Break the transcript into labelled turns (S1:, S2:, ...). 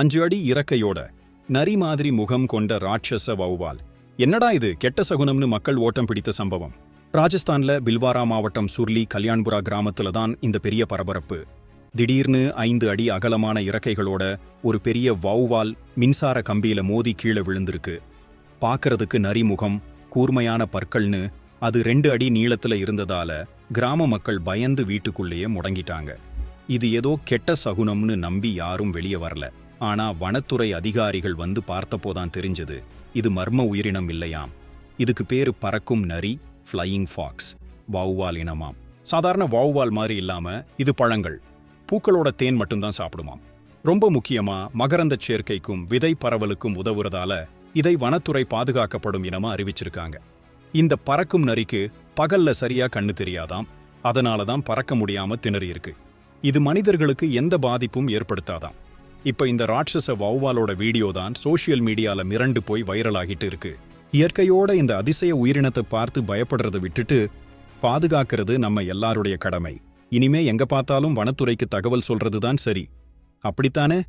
S1: அஞ்சு அடி இறக்கையோட நரி மாதிரி முகம் கொண்ட ராட்சச வௌவால். என்னடா இது? கெட்ட சகுனம்னு மக்கள் ஓட்டம் பிடித்த சம்பவம். ராஜஸ்தான்ல பில்வாரா மாவட்டம் சுர்லி கல்யாண்புரா கிராமத்துல தான் இந்த பெரிய பரபரப்பு. திடீர்னு ஐந்து அடி அகலமான இறக்கைகளோட ஒரு பெரிய வௌவால் மின்சார கம்பியில மோதி கீழே விழுந்திருக்கு. பார்க்கறதுக்கு நரி முகம் கூர்மையான பற்கள்னு அது ரெண்டு அடி நீளத்துல இருந்ததால கிராம மக்கள் பயந்து வீட்டுக்குள்ளேயே முடங்கிட்டாங்க. இது ஏதோ கெட்ட சகுனம்னு நம்பி யாரும் வெளியே வரல. ஆனா வனத்துறை அதிகாரிகள் வந்து பார்த்தப்போதான் தெரிஞ்சது இது மர்ம உயிரினம் இல்லையாம். இதுக்கு பேரு பறக்கும் நரி ஃப்ளையிங் ஃபாக்ஸ் வௌவால் இனமாம். சாதாரண வௌவால் மாதிரி இல்லாம இது பழங்கள். பூக்களோட தேன் மட்டும்தான் சாப்பிடுமாம். ரொம்ப முக்கியமா மகரந்தச் சேர்க்கைக்கும் விதை பரவலுக்கும் உதவுறதால இதை வனத்துறை பாதுகாக்கப்படும் இனமா அறிவிச்சிருக்காங்க. இந்த பறக்கும் நரிக்கு பகல்ல சரியா கண்ணு தெரியாதாம். அதனால தான் பறக்க முடியாம திணறி இருக்கு இது மனிதர்களுக்கு எந்த பாதிப்பும் ஏற்படுத்தாதாம். இப்ப இந்த ராட்சச வௌவாலோட வீடியோ தான் சோஷியல் மீடியால மிரண்டு போய் வைரல் ஆகிட்டு இருக்கு. இயற்கையோட இந்த அதிசய உயிரினத்தை பார்த்து பயப்படுறதை விட்டுட்டு பாதுகாக்கிறது நம்ம எல்லாருடைய கடமை. இனிமே எங்க பார்த்தாலும் வனத்துறைக்கு தகவல் சொல்றதுதான் சரி. அப்படித்தானே?